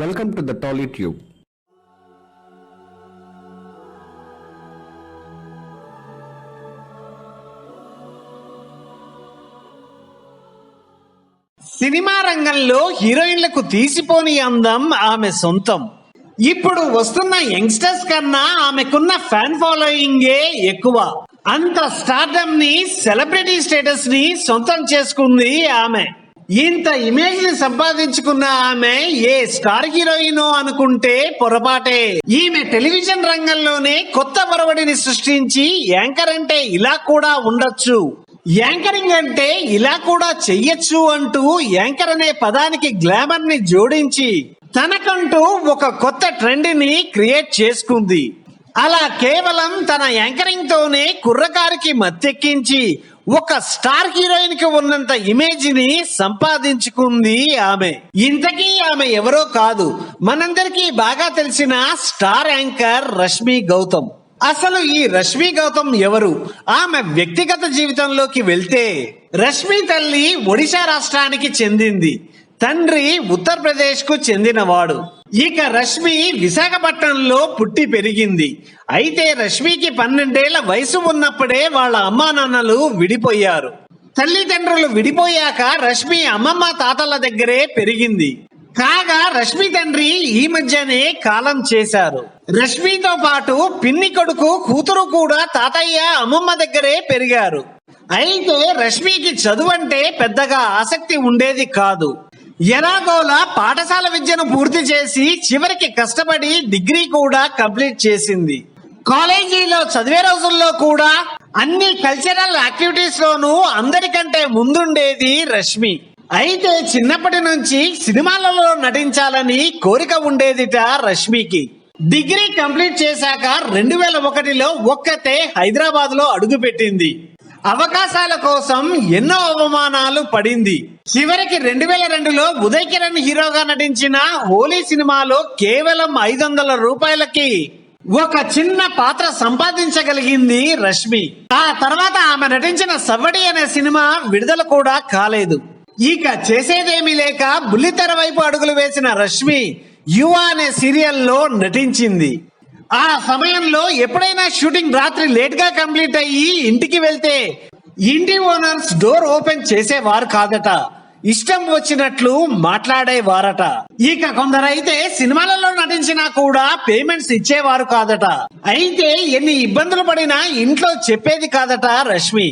Welcome to the Tolly tube cinema రంగంలో హీరోయిన్లకు తీసిపోని అందం ఆమె సొంతం. ఇప్పుడు వస్తున్న యంగ్స్టర్స్ కన్నా ఆమెకున్న ఫ్యాన్ ఫాలోయింగే ఎక్కువ. అంత స్టార్డమ్ని సెలబ్రిటీ స్టేటస్ని సొంతం చేసుకుంది ఆమె. ఇంత ఇమేజ్ని సంపాదించుకున్న ఆమె ఏ స్టార్ హీరోయిన్ అనుకుంటే పొరపాటే. ఈమె టెలివిజన్ రంగంలోనే కొత్త ఒరవడిని సృష్టించి యాంకర్ అంటే ఇలా కూడా ఉండొచ్చు. యాంకరింగ్ అంటే ఇలా కూడా చెయ్యొచ్చు అంటూ యాంకర్ అనే పదానికి గ్లామర్ని జోడించి తనకంటూ ఒక కొత్త ట్రెండ్ని క్రియేట్ చేసుకుంది. అలా కేవలం తన యాంకరింగ్ తోనే కుర్రకారికి మత్తెక్కించి ఒక స్టార్ హీరోయిన్కి ఉన్నంత ఇమేజ్ని సంపాదించుకుంది ఆమె. ఇంతకీ ఆమె ఎవరో కాదు. మనందరికీ బాగా తెలిసిన స్టార్ యాంకర్ రష్మి గౌతమ్. అసలు ఈ రష్మి గౌతమ్ ఎవరు? ఆమె వ్యక్తిగత జీవితంలోకి వెళ్తే రష్మి తల్లి ఒడిశా రాష్ట్రానికి చెందింది. తండ్రి ఉత్తరప్రదేశ్కు చెందినవాడు. ఇక రష్మి విశాఖపట్నంలో పుట్టి పెరిగింది. అయితే రష్మికి పన్నెండేళ్ళ వయసు ఉన్నప్పుడే వాళ్ళ అమ్మా నాన్నలు విడిపోయారు. తల్లిదండ్రులు విడిపోయాక రష్మి అమ్మమ్మ తాతల దగ్గరే పెరిగింది. కాగా రష్మి తండ్రి ఈ మధ్యనే కాలం చేశారు. రష్మితో పాటు పిన్ని కొడుకు కూతురు కూడా తాతయ్య అమ్మమ్మ దగ్గరే పెరిగారు. అయితే రష్మికి చదువు అంటే పెద్దగా ఆసక్తి ఉండేది కాదు. ఎలాగోలా పాఠశాల విద్యను పూర్తి చేసి చివరికి కష్టపడి డిగ్రీ కూడా కంప్లీట్ చేసింది. కాలేజీలో చదివే రోజుల్లో కూడా అన్ని కల్చరల్ యాక్టివిటీస్ లోనూ అందరికంటే ముందుండేది రష్మి. అయితే చిన్నప్పటి నుంచి సినిమాలలో నటించాలని కోరిక ఉండేదిట రష్మికి. డిగ్రీ కంప్లీట్ చేశాక రెండు వేల ఒకటిలో ఒక్కతే హైదరాబాద్లో అడుగుపెట్టింది. అవకాశాల కోసం ఎన్నో అవమానాలు పడింది. చివరికి రెండు వేల రెండులో ఉదయ్ కిరణ్ హీరోగా నటించిన హోలీ సినిమాలో కేవలం ఐదు వందల రూపాయలకి ఒక చిన్న పాత్ర సంపాదించగలిగింది రష్మి. ఆ తర్వాత ఆమె నటించిన సవ్వడి అనే సినిమా విడుదల కూడా కాలేదు. ఇక చేసేదేమీ లేక బుల్లితెర వైపు అడుగులు వేసిన రష్మి యువ అనే సీరియల్లో నటించింది. ఆ సమయంలో ఎప్పుడైనా షూటింగ్ రాత్రి లేట్గా కంప్లీట్ అయ్యి ఇంటికి వెళ్తే ఇంటి ఓనర్స్ డోర్ ఓపెన్ చేసేవారు కాదట. ఇష్టం వచ్చినట్లు మాట్లాడేవారట. ఇక కొందరైతే సినిమాలలో నటించినా కూడా పేమెంట్స్ ఇచ్చేవారు కాదట. అయితే ఎన్ని ఇబ్బందులు పడినా ఇంట్లో చెప్పేది కాదట రష్మి.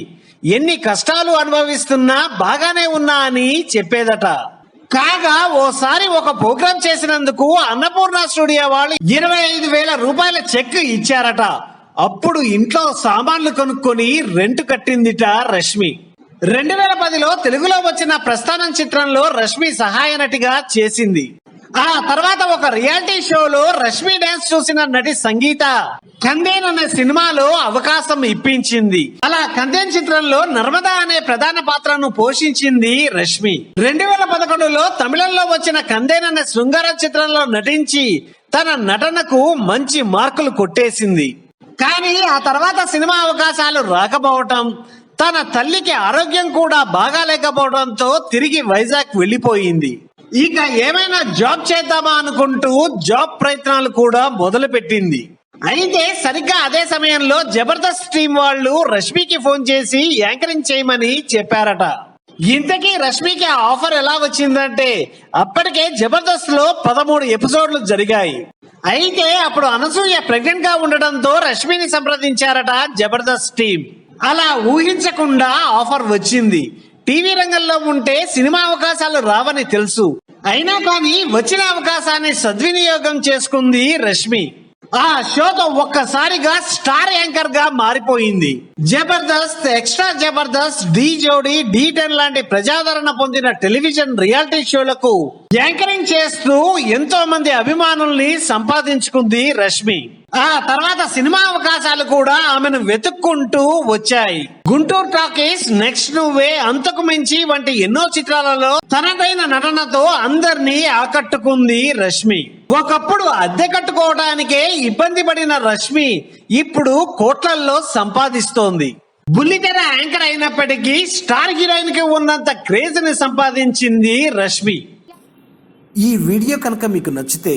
ఎన్ని కష్టాలు అనుభవిస్తున్నా బాగానే ఉన్నా అని చెప్పేదట. కాగా ఓసారి ఒక ప్రోగ్రామ్ చేసినందుకు అన్నపూర్ణ స్టూడియో వాళ్ళు ఇరవై ఐదు వేల రూపాయల చెక్ ఇచ్చారట. అప్పుడు ఇంట్లో సామాన్లు కొనుక్కొని రెంట్ కట్టిందిట రష్మి. రెండు వేల పదిలో తెలుగులో వచ్చిన ప్రస్థానం చిత్రంలో రష్మి సహాయ నటిగా చేసింది. ఆ తర్వాత ఒక రియాలిటీ షోలో రష్మి డాన్స్ చూసిన నటి సంగీత. కందేన్ అనే సినిమాలో అవకాశం ఇప్పించింది. అలా కందేన్ చిత్రంలో నర్మదా అనే ప్రధాన పాత్రను పోషించింది రష్మి. రెండు వేల పదకొండులో తమిళంలో వచ్చిన కందేన్ అనే శృంగార చిత్రంలో నటించి తన నటనకు మంచి మార్కులు కొట్టేసింది. కానీ ఆ తర్వాత సినిమా అవకాశాలు రాకపోవటం తన తల్లికి ఆరోగ్యం కూడా బాగాలేకపోవడంతో తిరిగి వైజాగ్ వెళ్ళిపోయింది. ఇక ఏమైనా జాబ్ చేద్దామా అనుకుంటూ జాబ్ ప్రయత్నాలు కూడా మొదలు పెట్టింది అయితే సరిగ్గా అదే సమయంలో జబర్దస్త్ టీం వాళ్ళు రష్మికి ఫోన్ చేసి యాంకరింగ్ చేయమని చెప్పారట. ఇంతకీ రష్మికి ఆ ఆఫర్ ఎలా వచ్చిందంటే అప్పటికే జబర్దస్త్లో పదమూడు ఎపిసోడ్లు జరిగాయి. అయితే అప్పుడు అనసూయ ప్రెగ్నెంట్గా ఉండడంతో రష్మిని సంప్రదించారట జబర్దస్త్ టీం. అలా ఊహించకుండా ఆఫర్ వచ్చింది. టీవీ రంగంలో ఉంటే సినిమా అవకాశాలు రావని తెలుసు. అయినా కానీ వచ్చిన అవకాశాన్ని సద్వినియోగం చేసుకుంది రష్మి. ఆ షోతో ఒక్కసారిగా స్టార్ యాంకర్గా మారిపోయింది. జబర్దస్త్ ఎక్స్ట్రా జబర్దస్త్ డి జోడి డి టెన్ లాంటి ప్రజాదరణ పొందిన టెలివిజన్ రియాలిటీ షోలకు యాంకరింగ్ చేస్తూ ఎంతో మంది అభిమానుల్ని సంపాదించుకుంది రష్మి. ఆ తర్వాత సినిమా అవకాశాలు కూడా ఆమెను వెతుక్కుంటూ వచ్చాయి. గుంటూరు టాకీస్ నెక్స్ట్ నువ్వే అంతకు మించి వంటి ఎన్నో చిత్రాలలో తనదైన నటనతో అందరినీ ఆకట్టుకుంది రష్మి. ఒకప్పుడు అద్దె కట్టుకోవడానికే ఇబ్బంది పడిన రష్మి ఇప్పుడు కోట్లల్లో సంపాదిస్తోంది. బుల్లితెర యాంకర్ అయినప్పటికీ స్టార్ హీరోయిన్కి ఉన్నంత క్రేజ్ని సంపాదించింది రష్మి. ఈ వీడియో కనుక మీకు నచ్చితే